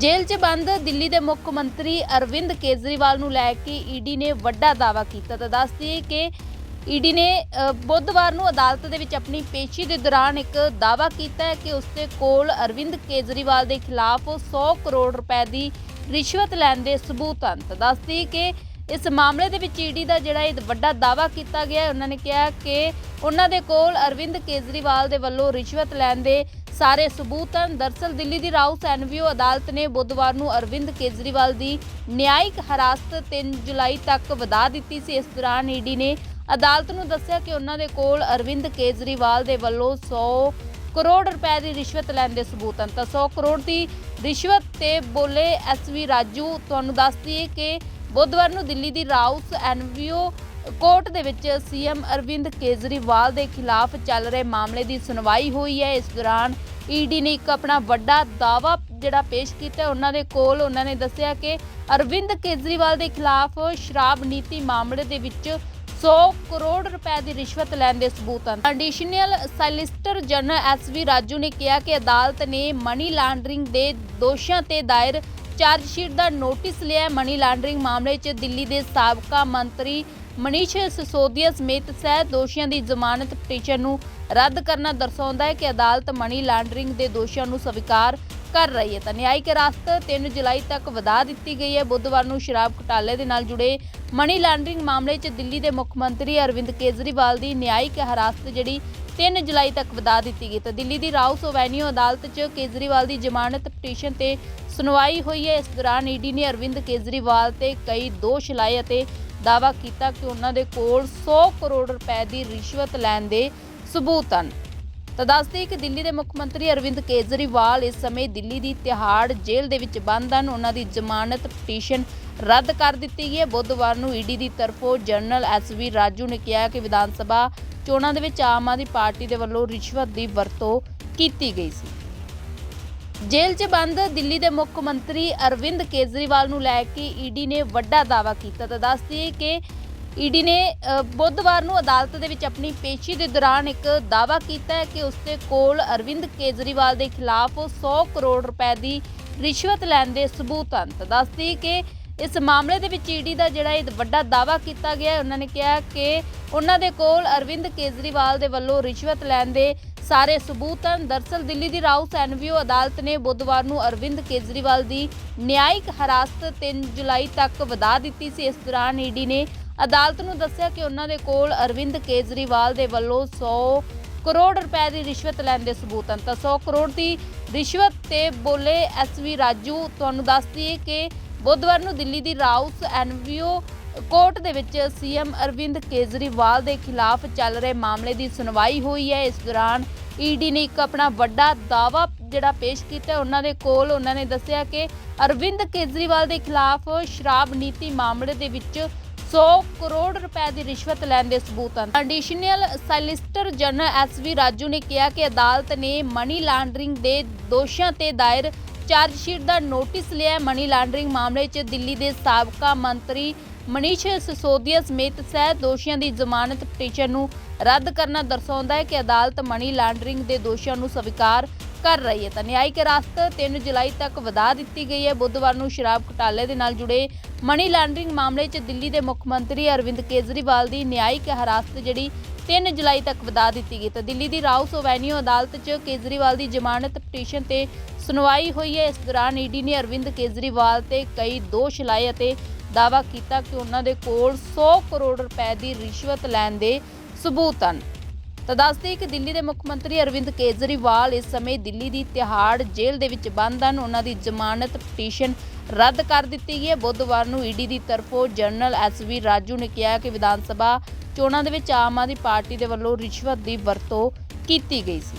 ਜੇਲ੍ਹ 'ਚ ਬੰਦ, ਦਿੱਲੀ ਦੇ ਮੁੱਖ ਮੰਤਰੀ ਅਰਵਿੰਦ ਕੇਜਰੀਵਾਲ ਨੂੰ ਲੈ ਕੇ ਈਡੀ ਨੇ ਵੱਡਾ ਦਾਅਵਾ ਕੀਤਾ। ਤਾਂ ਦੱਸਦੀ ਦਈਏ ਕਿ ਈਡੀ ਨੇ ਬੁੱਧਵਾਰ ਨੂੰ ਅਦਾਲਤ ਦੇ ਵਿੱਚ ਆਪਣੀ ਪੇਸ਼ੀ ਦੇ ਦੌਰਾਨ ਇੱਕ ਦਾਅਵਾ ਕੀਤਾ ਹੈ ਕਿ ਉਸਦੇ ਕੋਲ ਅਰਵਿੰਦ ਕੇਜਰੀਵਾਲ ਦੇ ਖਿਲਾਫ 100 ਕਰੋੜ ਰੁਪਏ ਦੀ ਰਿਸ਼ਵਤ ਲੈਣ ਦੇ ਸਬੂਤ ਹਨ। ਤਾਂ ਦੱਸਦੀ ਕਿ ਇਸ ਮਾਮਲੇ ਦੇ ਵਿੱਚ ਈਡੀ ਦਾ ਜਿਹੜਾ ਇਹ ਵੱਡਾ ਦਾਅਵਾ ਕੀਤਾ ਗਿਆ ਉਹਨਾਂ ਨੇ ਕਿਹਾ ਕਿ ਉਹਨਾਂ ਦੇ ਕੋਲ ਅਰਵਿੰਦ ਕੇਜਰੀਵਾਲ ਦੇ ਵੱਲੋਂ ਰਿਸ਼ਵਤ ਲੈਣ ਦੇ ਸਾਰੇ ਸਬੂਤ ਹਨ। ਦਰਸਲ ਦਿੱਲੀ ਦੀ ਰਾਉਸ ਐਨਵੀਓ ਅਦਾਲਤ ਨੇ ਬੁੱਧਵਾਰ ਨੂੰ ਅਰਵਿੰਦ ਕੇਜਰੀਵਾਲ ਦੀ ਨਿਆਇਕ ਹਿਰਾਸਤ 3 ਜੁਲਾਈ ਤੱਕ ਵਧਾ ਦਿੱਤੀ ਸੀ। ਇਸ ਦੌਰਾਨ ਈਡੀ ਨੇ ਅਦਾਲਤ ਨੂੰ ਦੱਸਿਆ ਕਿ ਉਹਨਾਂ ਦੇ ਕੋਲ ਅਰਵਿੰਦ ਕੇਜਰੀਵਾਲ ਦੇ ਵੱਲੋਂ 100 ਕਰੋੜ ਰੁਪਏ ਦੀ ਰਿਸ਼ਵਤ ਲੈਣ ਦੇ ਸਬੂਤ ਹਨ। ਤਾਂ 100 ਕਰੋੜ ਦੀ ਰਿਸ਼ਵਤ ਤੇ ਬੋਲੇ ਐਸਵੀ ਰਾਜੂ, ਤੁਹਾਨੂੰ ਦੱਸ ਦਈਏ ਕਿ ਬੁੱਧਵਾਰ ਨੂੰ ਦਿੱਲੀ ਦੀ ਰਾਉਸ ਐਨਵੀਓ ਕੋਰਟ ਦੇ ਵਿੱਚ ਸੀਐਮ ਅਰਵਿੰਦ ਕੇਜਰੀਵਾਲ ਦੇ ਖਿਲਾਫ ਚੱਲ ਰਹੇ ਮਾਮਲੇ ਦੀ ਸੁਣਵਾਈ ਹੋਈ ਹੈ। ਇਸ ਦੌਰਾਨ ਈਡੀ ਨੇ ਇੱਕ ਆਪਣਾ ਵੱਡਾ ਦਾਅਵਾ ਜਿਹੜਾ ਪੇਸ਼ ਕੀਤਾ। ਉਹਨਾਂ ਦੇ ਕੋਲ ਉਹਨਾਂ ਨੇ ਦੱਸਿਆ ਕਿ ਅਰਵਿੰਦ ਕੇਜਰੀਵਾਲ ਦੇ ਖਿਲਾਫ ਸ਼ਰਾਬ ਨੀਤੀ ਮਾਮਲੇ ਦੇ ਵਿੱਚ 100 ਕਰੋੜ ਰੁਪਏ ਦੀ ਰਿਸ਼ਵਤ ਲੈਣ ਦੇ ਸਬੂਤ ਹਨ। Additional solicitor general SV Raju ਨੇ ਕਿਹਾ ਕਿ ਅਦਾਲਤ ਨੇ ਮਨੀ ਲਾਂਡਰਿੰਗ ਦੇ ਦੋਸ਼ਾਂ ਤੇ ਦਾਇਰ ਚਾਰਜ ਸ਼ੀਟ ਦਾ ਨੋਟਿਸ ਲਿਆ ਮਨੀ ਲਾਂਡਰਿੰਗ ਮਾਮਲੇ 'ਚ ਦਿੱਲੀ ਦੇ ਸਾਬਕਾ ਮੰਤਰੀ ਮਨੀਸ਼ ਸਿਸੋਦੀਆ ਸਮੇਤ ਸਹਿ ਦੋਸ਼ੀਆਂ ਦੀ ਜ਼ਮਾਨਤ ਪਟੀਸ਼ਨ ਨੂੰ ਰੱਦ ਕਰਨਾ ਦਰਸਾਉਂਦਾ ਹੈ ਕਿ ਅਦਾਲਤ ਮਨੀ ਲਾਂਡਰਿੰਗ ਦੇ ਦੋਸ਼ਾਂ ਨੂੰ ਸਵੀਕਾਰ ਕਰ ਰਹੀ ਹੈ। ਤਾਂ ਨਿਆਇਕ ਹਿਰਾਸਤ 3 ਜੁਲਾਈ ਤੱਕ ਵਧਾ ਦਿੱਤੀ ਗਈ ਹੈ। ਬੁੱਧਵਾਰ ਨੂੰ ਸ਼ਰਾਬ ਘੁਟਾਲੇ ਦੇ ਨਾਲ ਜੁੜੇ ਮਨੀ ਲਾਂਡਰਿੰਗ ਮਾਮਲੇ 'ਚ ਦਿੱਲੀ ਦੇ ਮੁੱਖ ਮੰਤਰੀ ਅਰਵਿੰਦ ਕੇਜਰੀਵਾਲ ਦੀ ਨਿਆਇਕ ਹਿਰਾਸਤ ਜਿਹੜੀ 3 ਜੁਲਾਈ ਤੱਕ ਵਧਾ ਦਿੱਤੀ ਗਈ। ਤਾਂ ਦਿੱਲੀ ਦੀ ਰਾਉਸ ਐਵੇਨਿਊ ਅਦਾਲਤ 'ਚ ਕੇਜਰੀਵਾਲ ਦੀ ਜ਼ਮਾਨਤ ਪਟੀਸ਼ਨ ਤੇ ਸੁਣਵਾਈ ਹੋਈ ਹੈ। ਇਸ ਦੌਰਾਨ ਈਡੀ ਨੇ ਅਰਵਿੰਦ ਕੇਜਰੀਵਾਲ ਤੇ ਕਈ ਦੋਸ਼ ਲਾਏ ਅਤੇ ਦਾਅਵਾ ਕੀਤਾ ਕਿ ਉਹਨਾਂ ਦੇ ਕੋਲ 100 ਕਰੋੜ ਰੁਪਏ ਦੀ ਰਿਸ਼ਵਤ ਲੈਣ ਦੇ ਸਬੂਤ ਹਨ। ਤਾਂ ਦੱਸਦੇ ਕਿ ਦਿੱਲੀ ਦੇ ਮੁੱਖ ਮੰਤਰੀ ਅਰਵਿੰਦ ਕੇਜਰੀਵਾਲ ਇਸ ਸਮੇਂ ਦਿੱਲੀ ਦੀ ਤਿਹਾੜ ਜੇਲ੍ਹ ਦੇ ਵਿੱਚ ਬੰਦ ਹਨ। ਉਹਨਾਂ ਦੀ ਜ਼ਮਾਨਤ ਪਟੀਸ਼ਨ ਰੱਦ ਕਰ ਦਿੱਤੀ ਗਈ ਹੈ। ਬੁੱਧਵਾਰ ਨੂੰ ਈਡੀ ਦੀ ਤਰਫੋਂ ਜਨਰਲ ਐਸਵੀ ਰਾਜੂ ਨੇ ਕਿਹਾ ਕਿ ਵਿਧਾਨ ਸਭਾ ਚੋਣਾਂ ਦੇ ਵਿੱਚ ਆਮ ਆਦਮੀ ਪਾਰਟੀ ਦੇ ਵੱਲੋਂ ਰਿਸ਼ਵਤ ਦੀ ਵਰਤੋਂ ਕੀਤੀ ਗਈ ਸੀ। ਜੇਲ੍ਹ 'ਚ ਬੰਦ, ਦਿੱਲੀ ਦੇ ਮੁੱਖ ਮੰਤਰੀ ਅਰਵਿੰਦ ਕੇਜਰੀਵਾਲ ਨੂੰ ਲੈ ਕੇ ਈਡੀ ਨੇ ਵੱਡਾ ਦਾਅਵਾ ਕੀਤਾ। ਤਾਂ ਦੱਸਦੀ ਦਈਏ ਕਿ ਈਡੀ ਨੇ ਬੁੱਧਵਾਰ ਨੂੰ ਅਦਾਲਤ ਦੇ ਵਿੱਚ ਆਪਣੀ ਪੇਸ਼ੀ ਦੇ ਦੌਰਾਨ ਇੱਕ ਦਾਅਵਾ ਕੀਤਾ ਹੈ ਕਿ ਉਸਦੇ ਕੋਲ ਅਰਵਿੰਦ ਕੇਜਰੀਵਾਲ ਦੇ ਖਿਲਾਫ 100 ਕਰੋੜ ਰੁਪਏ ਦੀ ਰਿਸ਼ਵਤ ਲੈਣ ਦੇ ਸਬੂਤ ਹਨ। ਤਾਂ ਦੱਸਦੀ ਕਿ ਇਸ ਮਾਮਲੇ ਦੇ ਵਿੱਚ ਈਡੀ ਦਾ ਜਿਹੜਾ ਇਹ ਵੱਡਾ ਦਾਅਵਾ ਕੀਤਾ ਗਿਆ ਉਹਨਾਂ ਨੇ ਕਿਹਾ ਕਿ ਉਹਨਾਂ ਦੇ ਕੋਲ ਅਰਵਿੰਦ ਕੇਜਰੀਵਾਲ ਦੇ ਵੱਲੋਂ ਰਿਸ਼ਵਤ ਲੈਣ ਦੇ ਸਾਰੇ ਸਬੂਤ ਹਨ। ਦਰਸਲ ਦਿੱਲੀ ਦੀ ਰਾਉਸ ਐਨਵੀਓ ਅਦਾਲਤ ਨੇ ਬੁੱਧਵਾਰ ਨੂੰ ਅਰਵਿੰਦ ਕੇਜਰੀਵਾਲ ਦੀ ਨਿਆਇਕ ਹਿਰਾਸਤ 3 ਜੁਲਾਈ ਤੱਕ ਵਧਾ ਦਿੱਤੀ ਸੀ। ਇਸ ਦੌਰਾਨ ਈਡੀ ਨੇ ਅਦਾਲਤ ਨੂੰ ਦੱਸਿਆ ਕਿ ਉਹਨਾਂ ਦੇ ਕੋਲ ਅਰਵਿੰਦ ਕੇਜਰੀਵਾਲ ਦੇ ਵੱਲੋਂ 100 ਕਰੋੜ ਰੁਪਏ ਦੀ ਰਿਸ਼ਵਤ ਲੈਣ ਦੇ ਸਬੂਤ ਹਨ। ਤਾਂ 100 ਕਰੋੜ ਦੀ ਰਿਸ਼ਵਤ ਤੇ ਬੋਲੇ ਐਸਵੀ ਰਾਜੂ, ਤੁਹਾਨੂੰ ਦੱਸ ਦਈਏ ਕਿ ਬੁੱਧਵਾਰ ਨੂੰ ਦਿੱਲੀ ਦੀ ਰਾਉਸ ਐਨਵੀਓ ਕੋਰਟ ਦੇ ਵਿੱਚ ਸੀਐਮ ਅਰਵਿੰਦ ਕੇਜਰੀਵਾਲ ਦੇ ਖਿਲਾਫ ਚੱਲ ਰਹੇ ਮਾਮਲੇ ਦੀ ਸੁਣਵਾਈ ਹੋਈ ਹੈ। ਇਸ ਦੌਰਾਨ ਈਡੀ ਨੇ ਇੱਕ ਆਪਣਾ ਵੱਡਾ ਦਾਅਵਾ ਜਿਹੜਾ ਪੇਸ਼ ਕੀਤਾ। ਉਹਨਾਂ ਦੇ ਕੋਲ ਉਹਨਾਂ ਨੇ ਦੱਸਿਆ ਕਿ ਅਰਵਿੰਦ ਕੇਜਰੀਵਾਲ ਦੇ ਖਿਲਾਫ ਸ਼ਰਾਬ ਨੀਤੀ ਮਾਮਲੇ ਦੇ ਵਿੱਚ 100 ਕਰੋੜ ਰੁਪਏ ਦੀ ਰਿਸ਼ਵਤ ਲੈਣ ਦੇ ਸਬੂਤ ਹਨ। Additional solicitor general SV Raju ਨੇ ਕਿਹਾ ਕਿ ਅਦਾਲਤ ਨੇ ਮਨੀ ਲਾਂਡਰਿੰਗ ਦੇ ਦੋਸ਼ਾਂ ਤੇ ਦਾਇਰ ਚਾਰਜਸ਼ੀਟ ਦਾ ਨੋਟਿਸ ਲਿਆ। ਮਨੀ ਲਾਂਡਰਿੰਗ ਮਾਮਲੇ 'ਚ ਦਿੱਲੀ ਦੇ ਸਾਬਕਾ ਮੰਤਰੀ ਮਨੀਸ਼ ਸਿਸੋਦੀਆ ਸਮੇਤ ਸਹਿ ਦੋਸ਼ੀਆਂ ਦੀ ਜ਼ਮਾਨਤ ਪਟੀਸ਼ਨ ਨੂੰ ਰੱਦ ਕਰਨਾ ਦਰਸਾਉਂਦਾ ਹੈ ਕਿ ਅਦਾਲਤ ਮਨੀ ਲਾਂਡਰਿੰਗ ਦੇ ਦੋਸ਼ਾਂ ਨੂੰ ਸਵੀਕਾਰ ਕਰ ਰਹੀ ਹੈ। ਤਾਂ ਨਿਆਇਕ ਹਿਰਾਸਤ 3 ਜੁਲਾਈ ਤੱਕ ਵਧਾ ਦਿੱਤੀ ਗਈ ਹੈ। ਬੁੱਧਵਾਰ ਨੂੰ ਸ਼ਰਾਬ ਘੁਟਾਲੇ ਦੇ ਨਾਲ ਜੁੜੇ ਮਨੀ ਲਾਂਡਰਿੰਗ ਮਾਮਲੇ 'ਚ ਦਿੱਲੀ ਦੇ ਮੁੱਖ ਮੰਤਰੀ ਅਰਵਿੰਦ ਕੇਜਰੀਵਾਲ ਦੀ ਨਿਆਇਕ ਹਿਰਾਸਤ ਜਿਹੜੀ 3 ਜੁਲਾਈ ਤੱਕ ਵਧਾ ਦਿੱਤੀ ਗਈ। ਤਾਂ ਦਿੱਲੀ ਦੀ ਰਾਉਸ ਐਵੇਨਿਊ ਅਦਾਲਤ 'ਚ ਕੇਜਰੀਵਾਲ ਦੀ ਜ਼ਮਾਨਤ ਪਟੀਸ਼ਨ ਤੇ ਸੁਣਵਾਈ ਹੋਈ ਹੈ। ਇਸ ਦੌਰਾਨ ਈਡੀ ਨੇ ਅਰਵਿੰਦ ਕੇਜਰੀਵਾਲ ਤੇ ਕਈ ਦੋਸ਼ ਲਾਏ ਅਤੇ ਦਾਅਵਾ ਕੀਤਾ ਕਿ ਉਹਨਾਂ ਦੇ ਕੋਲ 100 ਕਰੋੜ ਰੁਪਏ ਦੀ ਰਿਸ਼ਵਤ ਲੈਣ ਦੇ ਸਬੂਤ ਹਨ। ਤਾਂ ਦੱਸਦੇ ਕਿ ਦਿੱਲੀ ਦੇ ਮੁੱਖ ਮੰਤਰੀ ਅਰਵਿੰਦ ਕੇਜਰੀਵਾਲ ਇਸ ਸਮੇਂ ਦਿੱਲੀ ਦੀ ਤਿਹਾੜ ਜੇਲ੍ਹ ਦੇ ਵਿੱਚ ਬੰਦ ਹਨ। ਉਹਨਾਂ ਦੀ ਜ਼ਮਾਨਤ ਪਟੀਸ਼ਨ ਰੱਦ ਕਰ ਦਿੱਤੀ ਗਈ ਹੈ। ਬੁੱਧਵਾਰ ਨੂੰ ਈਡੀ ਦੀ ਤਰਫੋਂ ਜਨਰਲ ਐਸਵੀ ਰਾਜੂ ਨੇ ਕਿਹਾ ਕਿ ਵਿਧਾਨ ਸਭਾ ਚੋਣਾਂ ਦੇ ਵਿੱਚ ਆਮ ਆਦਮੀ ਪਾਰਟੀ ਦੇ ਵੱਲੋਂ ਰਿਸ਼ਵਤ ਦੀ ਵਰਤੋਂ ਕੀਤੀ ਗਈ ਸੀ।